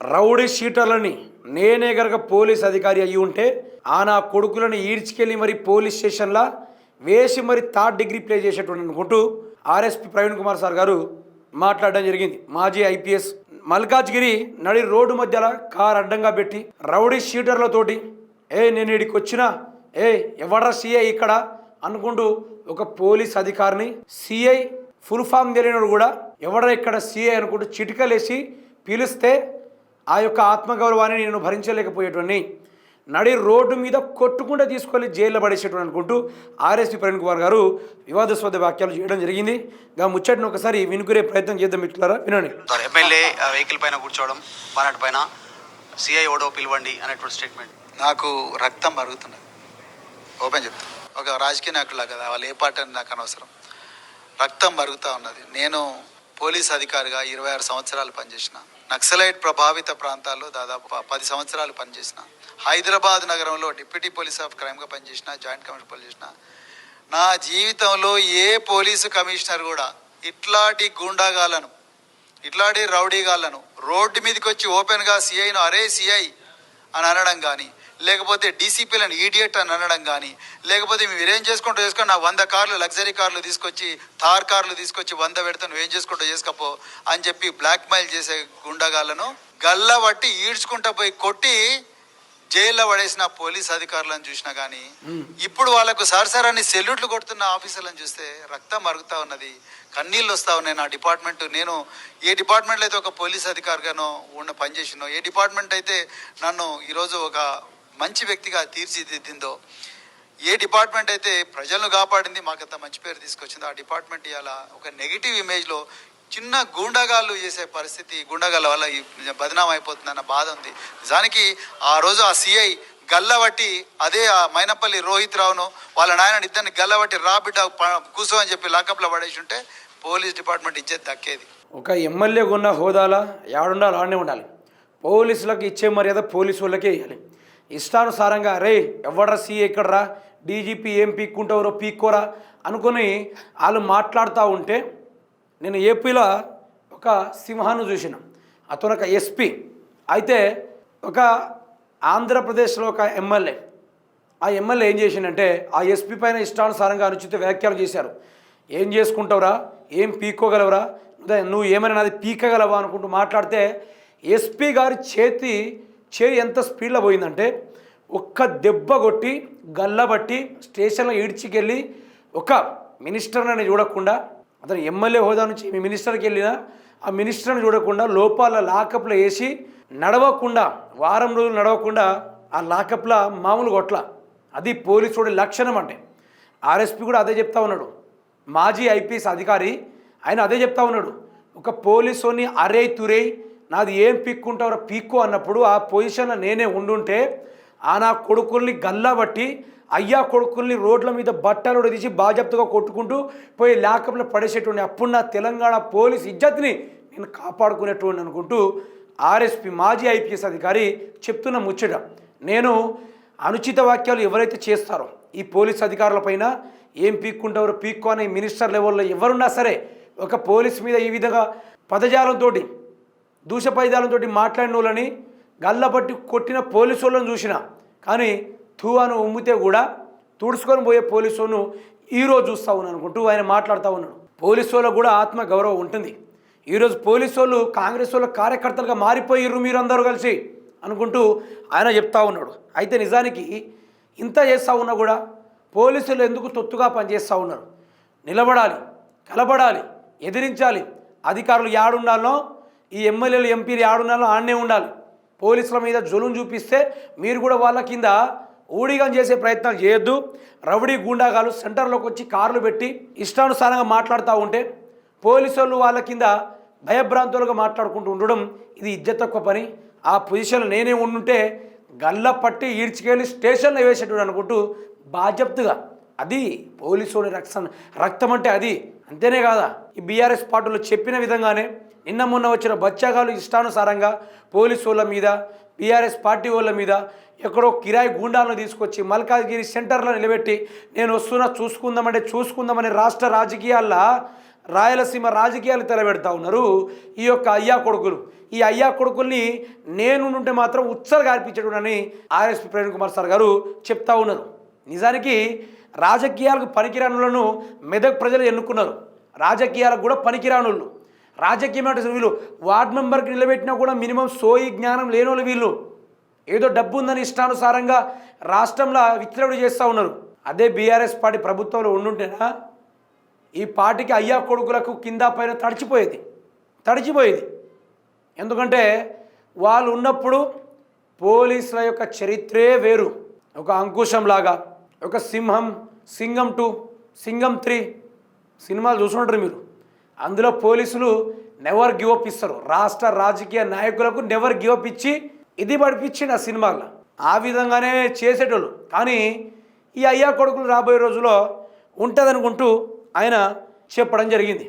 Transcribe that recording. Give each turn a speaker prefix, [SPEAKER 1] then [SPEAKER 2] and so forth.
[SPEAKER 1] Rowdy షీటర్లని నేనే గనక police అధికారి అయ్యి ఉంటే ఆ నా కొడుకులను ఈడ్చుకెళ్ళి మరి పోలీస్ స్టేషన్లా వేసి మరి థర్డ్ డిగ్రీ ప్లే చేసేటువంటి అనుకుంటూ ఆర్ఎస్పి ప్రవీణ్ కుమార్ సార్ గారు మాట్లాడడం జరిగింది. మాజీ ఐపీఎస్ మల్కాజ్గిరి నడి రోడ్డు మధ్యల కార్ అడ్డంగా పెట్టి రౌడీ షీటర్లతోటి ఏ నేను ఇడికి వచ్చినా ఏ ఎవడ్రా సీఐ ఇక్కడ? అనుకుంటూ ఒక పోలీస్ అధికారిని సిఐ ఫుల్ ఫామ్ తెలియనోడు కూడా ఎవడ ఇక్కడ సీఐ? అనుకుంటూ చిటికలేసి పిలిస్తే ఆ యొక్క ఆత్మగౌరవాన్ని నేను భరించలేకపోయేటువంటి నడి రోడ్డు మీద కొట్టుకుంటూ తీసుకొని జైల్లో పడేసేటువంటి అనుకుంటూ ఆర్ఎస్పీ ప్రవీణ్ కుమార్ గారు వివాదాస్పద వ్యాఖ్యలు చేయడం జరిగింది. గా ముచ్చటిని ఒకసారి వినుకునే ప్రయత్నం చేద్దాం ఇట్లారా వినండి.
[SPEAKER 2] ఎమ్మెల్యే ఆ వెహికల్ పైన కూర్చోవడం బానట్ పైన సిఐ ఓడో పిలవండి అనేటువంటి స్టేట్మెంట్ నాకు రక్తం మరుగుతున్నది. ఓపెన్ చెప్తాను ఒక రాజకీయ నాయకులా కదా వాళ్ళు ఏ పార్టీ అని నాకు అనవసరం. రక్తం మరుగుతూ ఉన్నది. నేను పోలీస్ అధికారిగా ఇరవై ఆరు సంవత్సరాలు పనిచేసిన నక్సలైట్ ప్రభావిత ప్రాంతాల్లో దాదాపు పది సంవత్సరాలు పనిచేసిన. హైదరాబాద్ నగరంలో డిప్యూటీ పోలీస్ ఆఫ్ క్రైమ్గా పనిచేసిన జాయింట్ కమిషనర్ పనిచేసిన నా జీవితంలో ఏ పోలీసు కమిషనర్ కూడా ఇట్లాంటి గూండాగాలను ఇట్లాంటి రౌడీగాళ్ళను రోడ్డు మీదకి వచ్చి ఓపెన్గా సిఐను అరే సిఐ అని అనడం కానీ లేకపోతే డీసీపీలను ఈడియట్ అని అనడం కానీ లేకపోతే మీరేం చేసుకుంటూ చేసుకొని నా వంద కార్లు లగ్జరీ కార్లు తీసుకొచ్చి థార్ కార్లు తీసుకొచ్చి వంద పెడతా నువ్వేం చేసుకుంటూ చేసుకపో అని చెప్పి బ్లాక్ మెయిల్ చేసే గుండగాళ్ళను గల్ల పట్టి ఈడ్చుకుంటా పోయి కొట్టి జైల్లో పడేసిన పోలీస్ అధికారులను చూసినా కానీ ఇప్పుడు వాళ్ళకు సరసరాన్ని సెల్యూట్లు కొడుతున్న ఆఫీసర్లను చూస్తే రక్తం మరుగుతా ఉన్నది కన్నీళ్ళు వస్తా ఉన్నాయి నా డిపార్ట్మెంట్. నేను ఏ డిపార్ట్మెంట్లో అయితే ఒక పోలీస్ అధికారిగానో ఉన్న పనిచేసినో ఏ డిపార్ట్మెంట్ అయితే నన్ను ఈరోజు ఒక మంచి వ్యక్తిగా తీర్చిదిద్దిందో ఏ డిపార్ట్మెంట్ అయితే ప్రజలను కాపాడింది మాకంత మంచి పేరు తీసుకొచ్చిందో ఆ డిపార్ట్మెంట్ ఇవాళ ఒక నెగిటివ్ ఇమేజ్లో చిన్న గుండగాళ్ళు చేసే పరిస్థితి గుండగాళ్ళ వల్ల బదనాం అయిపోతుందన్న బాధ ఉంది. నిజానికి ఆ రోజు ఆ సిఐ గల్లబట్టి అదే ఆ మైనపల్లి రోహిత్ రావును వాళ్ళ నాయన ఇద్దరిని గల్లబట్టి రా బిడ్డ కూసో అని చెప్పి లాకప్లో పడేసి ఉంటే పోలీస్ డిపార్ట్మెంట్ ఇచ్చేది దక్కేది.
[SPEAKER 1] ఒక ఎమ్మెల్యేకున్న హోదాలా? యాడుండాలి ఆడనే ఉండాలి. పోలీసులకు ఇచ్చే మర్యాద పోలీసు వాళ్ళకే ఇవ్వాలి. ఇష్టానుసారంగా రే ఎవడ్రా సీఏ ఎక్కడరా డీజీపీ ఏం పీక్కుంటారో పీక్కోరా అనుకుని వాళ్ళు మాట్లాడుతూ ఉంటే నేను ఏపీలో ఒక సింహాన్ని చూసిన. అతను ఒక ఎస్పీ. అయితే ఒక ఆంధ్రప్రదేశ్లో ఒక ఎమ్మెల్యే. ఆ ఎమ్మెల్యే ఏం చేసిండంటే ఆ ఎస్పీ పైన ఇష్టానుసారంగా అనుచిత వ్యాఖ్యలు చేశారు. ఏం చేసుకుంటావురా? ఏం పీక్కోగలవురా? నువ్వు నువ్వు ఏమైనా నాది పీకగలవా? అనుకుంటూ మాట్లాడితే ఎస్పీ గారి చేతి చేయి ఎంత స్పీడ్లో పోయిందంటే ఒక్క దెబ్బ కొట్టి గల్లబట్టి స్టేషన్లో ఈడ్చికెళ్ళి ఒక మినిస్టర్ని చూడకుండా అతను ఎమ్మెల్యే హోదా నుంచి మీ మినిస్టర్కి వెళ్ళినా ఆ మినిస్టర్ని చూడకుండా లోపాల లాకప్లో వేసి నడవకుండా వారం రోజులు నడవకుండా ఆ లాకప్లో మామూలు కొట్ల. అది పోలీసుడి లక్షణం అంటే. ఆర్ఎస్పీ కూడా అదే చెప్తా ఉన్నాడు. మాజీ ఐపీఎస్ అధికారి ఆయన అదే చెప్తా ఉన్నాడు. ఒక పోలీసుని అరే తురే నాది ఏం పీక్కుంటారో పీక్కు అన్నప్పుడు ఆ పొజిషన్లో నేనే ఉండుంటే ఆ నా కొడుకుల్ని గల్లాబట్టి అయ్యా కొడుకుల్ని రోడ్ల మీద బట్టలు తీసి బాజప్తుగా కొట్టుకుంటూ పోయి లాకప్లో పడేసేటువంటి అప్పుడు నా తెలంగాణ పోలీస్ ఇజ్జత్ని నేను కాపాడుకునేటువంటి అనుకుంటూ ఆర్ఎస్పి మాజీ ఐపీఎస్ అధికారి చెప్తున్న ముచ్చట. నేను అనుచిత వాక్యాలు ఎవరైతే చేస్తారో ఈ పోలీస్ అధికారులపైన ఏం పీక్కుంటారో పీక్కో అనే మినిస్టర్ లెవెల్లో ఎవరున్నా సరే ఒక పోలీస్ మీద ఈ విధంగా పదజాలంతో దూషపైదాలతో మాట్లాడిన వాళ్ళని గల్లబట్టి కొట్టిన పోలీసు వాళ్ళని చూసిన. కానీ తూ అని ఉమ్మితే కూడా తుడుచుకొని పోయే పోలీసు వాళ్ళను ఈరోజు చూస్తా ఉన్నాను అనుకుంటూ ఆయన మాట్లాడుతూ ఉన్నాడు. పోలీసు వాళ్ళకు కూడా ఆత్మ గౌరవం ఉంటుంది. ఈరోజు పోలీసు వాళ్ళు కాంగ్రెస్ వాళ్ళ కార్యకర్తలుగా మారిపోయిర్రు మీరందరూ కలిసి అనుకుంటూ ఆయన చెప్తా ఉన్నాడు. అయితే నిజానికి ఇంత చేస్తూ ఉన్నా కూడా పోలీసులు ఎందుకు తొత్తుగా పనిచేస్తూ ఉన్నారు? నిలబడాలి కలబడాలి ఎదిరించాలి. అధికారులు యాడుండాలో ఈ ఎమ్మెల్యేలు ఎంపీలు ఆడున్నాలో ఆడనే ఉండాలి. పోలీసుల మీద జులుం చూపిస్తే మీరు కూడా వాళ్ళ కింద ఊడిగం చేసే ప్రయత్నాలు చేయొద్దు. రౌడీ గూండాగాలు సెంటర్లోకి వచ్చి కార్లు పెట్టి ఇష్టానుసారంగా మాట్లాడుతూ ఉంటే పోలీసు వాళ్ళు వాళ్ళ కింద భయభ్రాంతులుగా మాట్లాడుకుంటూ ఉండడం ఇది ఇజ్జత్ తక్కువ పని. ఆ పొజిషన్లో నేనే ఉండుంటే గల్ల పట్టి ఈడ్చుకెళ్ళి స్టేషన్లో వేసేటప్పుడు అనుకుంటూ బాధ్యతగా అది పోలీసుడి రక్తం రక్తం అంటే అది. అంతేనే కాదా? ఈ బీఆర్ఎస్ పార్టీలో చెప్పిన విధంగానే నిన్న మొన్న వచ్చిన బచ్చాగాలు ఇష్టానుసారంగా పోలీసు వాళ్ళ మీద బీఆర్ఎస్ పార్టీ వాళ్ళ మీద ఎక్కడో కిరాయి గూండాలను తీసుకొచ్చి మల్కాజ్గిరి సెంటర్లో నిలబెట్టి నేను వస్తున్నా చూసుకుందామంటే చూసుకుందామని రాష్ట్ర రాజకీయాల్లో రాయలసీమ రాజకీయాలు తెరబెడతా ఉన్నారు ఈ యొక్క అయ్యా కొడుకులు. ఈ అయ్యా కొడుకుల్ని నేను ఉంటే మాత్రం ఉత్సలు గార్పించడునని ఆర్ఎస్పీ ప్రవీణ్ కుమార్ సార్ గారు చెప్తా ఉన్నారు. నిజానికి రాజకీయాలకు పనికిరానులను మెదక్ ప్రజలు ఎన్నుకున్నారు. రాజకీయాలకు కూడా పనికిరానులు. రాజకీయం అంటే వీళ్ళు వార్డ్ మెంబర్కి నిలబెట్టినా కూడా మినిమం సోయి జ్ఞానం లేనోళ్ళు వీళ్ళు. ఏదో డబ్బు ఉందని ఇష్టానుసారంగా రాష్ట్రంలో విచ్చలవిడి చేస్తూ ఉన్నారు. అదే బీఆర్ఎస్ పార్టీ ప్రభుత్వంలో ఉండుంటేనా ఈ పార్టీకి అయ్యా కొడుకులకు కింద పైన తడిచిపోయేది. తడిచిపోయేది. ఎందుకంటే వాళ్ళు ఉన్నప్పుడు పోలీసుల యొక్క చరిత్రే వేరు. ఒక అంకుశంలాగా ఒక సింహం సింగం టూ సింగం త్రీ సినిమాలు చూసుకుంటారు మీరు. అందులో పోలీసులు నెవర్ గివప్ ఇస్తారు. రాష్ట్ర రాజకీయ నాయకులకు నెవర్ గివప్ ఇచ్చి ఇది పడిపించింది ఆ సినిమాలో. ఆ విధంగానే చేసేటోళ్ళు. కానీ ఈ అయ్యా కొడుకులు రాబోయే రోజులో ఉంటుందనుకుంటూ ఆయన చెప్పడం జరిగింది.